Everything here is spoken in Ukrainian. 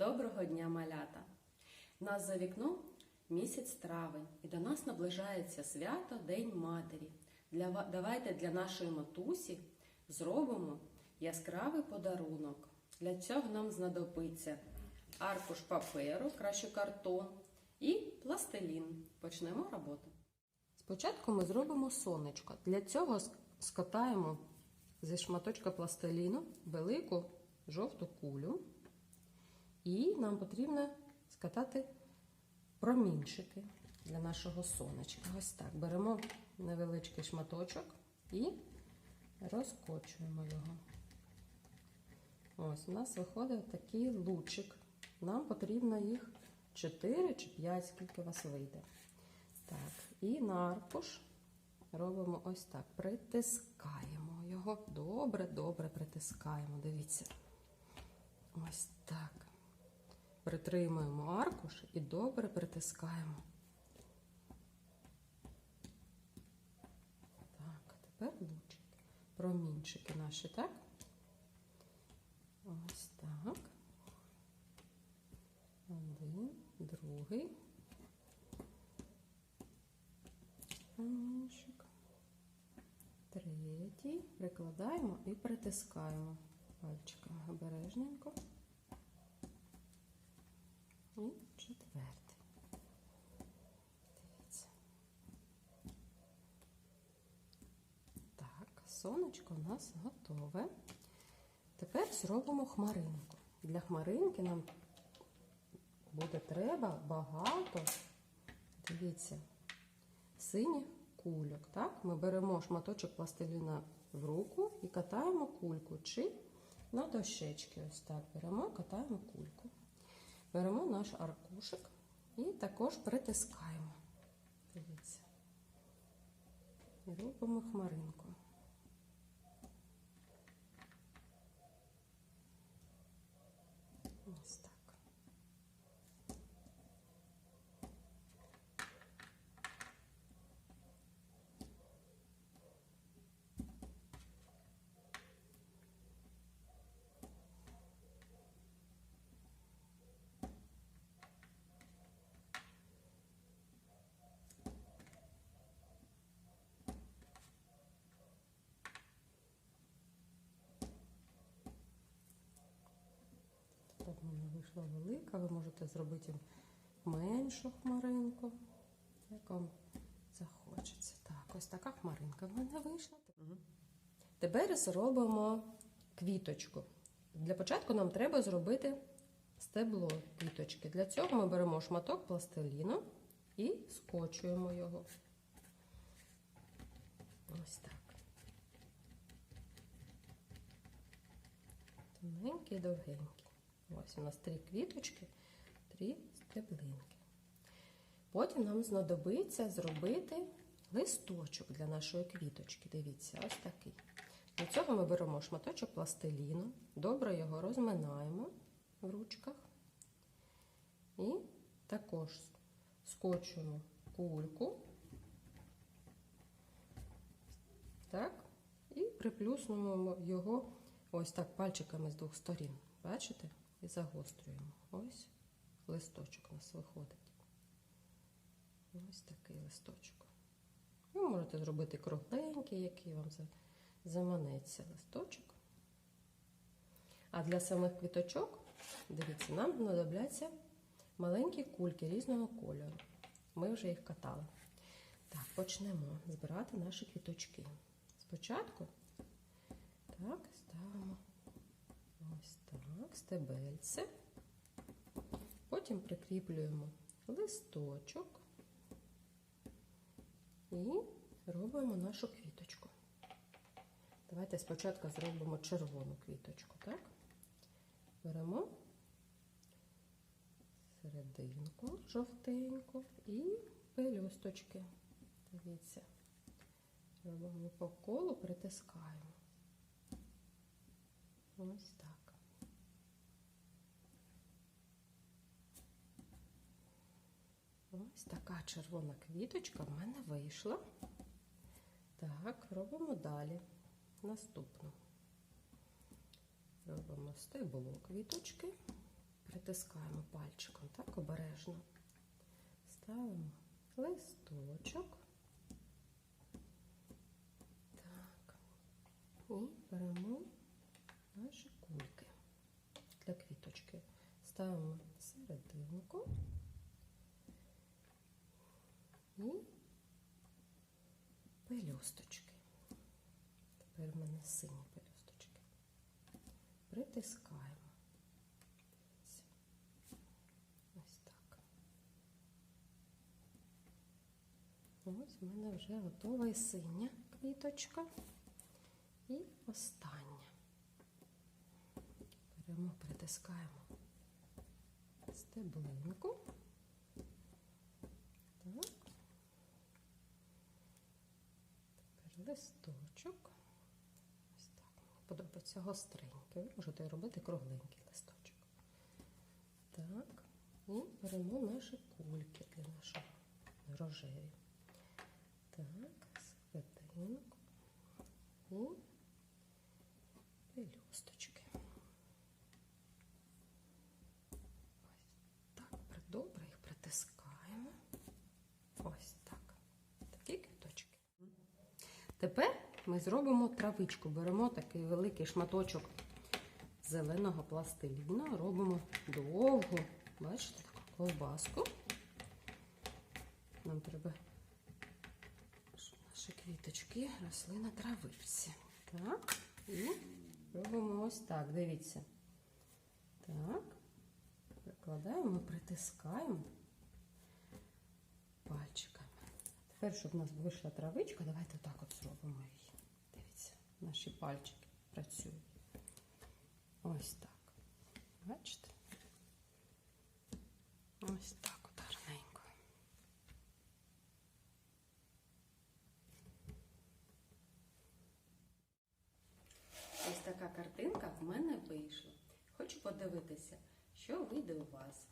Доброго дня, малята! Нас за вікном місяць травень, і до нас наближається свято День Матері. Для, давайте для нашої матусі зробимо яскравий подарунок. Для цього нам знадобиться аркуш паперу, краще картон і пластилін. Почнемо роботу. Спочатку ми зробимо сонечко. Для цього ск- скатаємо зі шматочка пластиліну велику жовту кулю. І нам потрібно скатати промінчики для нашого сонечка. Ось так. Беремо невеличкий шматочок і розкочуємо його. Ось у нас виходить такий лучик. Нам потрібно їх 4 чи 5, скільки у вас вийде. Так, і на аркуш робимо ось так. Притискаємо його. Добре, добре притискаємо. Дивіться. Ось так. Притримуємо аркуш і добре притискаємо. Так, тепер лучики. Промінчики наші, так? Ось так. Один, другий. Промінчик. Третій. Прикладаємо і притискаємо пальчиками обережненько. І четвертий. Так, сонечко у нас готове. Тепер зробимо хмаринку. Для хмаринки нам буде треба багато, дивіться, синіх кульок. Так? Ми беремо шматочок пластиліна в руку і катаємо кульку. Чи на дощечки. Ось так беремо, катаємо кульку. Беремо наш аркушик і також притискаємо. Дивіться. Робимо хмаринку. Ось так. Так в мене вийшла велика, ви можете зробити меншу хмаринку, як вам захочеться. Так, ось така хмаринка в мене вийшла. Тепер зробимо квіточку. Для початку нам треба зробити стебло квіточки. Для цього ми беремо шматок пластиліну і скочуємо його. Ось так. Тоненький, довгенький. Ось у нас три квіточки, три стеблинки. Потім нам знадобиться зробити листочок для нашої квіточки. Дивіться, ось такий. Для цього ми беремо шматочок пластиліну, добре його розминаємо в ручках і також скочуємо кульку. Так, і приплюснуємо його ось так пальчиками з двох сторін. Бачите? І загострюємо. Ось листочок у нас виходить. Ось такий листочок. Ви можете зробити кругленький, який вам за- заманеться листочок. А для самих квіточок, дивіться, нам знадобляться маленькі кульки різного кольору. Ми вже їх катали. Так, почнемо збирати наші квіточки. Спочатку так, ставимо ось так, стебельце. Потім прикріплюємо листочок і робимо нашу квіточку. Давайте спочатку зробимо червону квіточку, так? Беремо серединку жовтеньку і пелюсточки. Дивіться. Робимо по колу, притискаємо. Ось так. Ось така червона квіточка в мене вийшла. Так, робимо далі. Наступну. Робимо стебло квіточки, притискаємо пальчиком, так обережно. Ставимо листочок. Так. І беремо наші кульки для квіточки. Ставимо серединку і пелюсточки. Тепер в мене сині пелюсточки. Притискаємо. Ось так. Ось в мене вже готова і синя квіточка. І остання. Беремо, притискаємо стеблинку. Так. Тепер листочок. Ось так. Мені подобається гостренький. Ви можете робити кругленький листочок. Так. І беремо наші кульки для нашого рожеві. Так, серединку і пелюсточки. Ось так, при- добре їх притискаємо. Ось так. Такі квіточки. Тепер ми зробимо травичку. Беремо такий великий шматочок зеленого пластиліну, робимо довгу, бачите, таку ковбаску. Нам треба, наші квіточки росли на травичці. Так, і робимо ось так, дивіться. Так, прикладаємо, притискаємо пальчиками. Тепер, щоб у нас вийшла травичка, давайте так от зробимо її. Дивіться, наші пальчики працюють. Ось так. Бачите? Ось так от гарненько. Ось така картинка в мене вийшла. Хочу подивитися, що вийде у вас.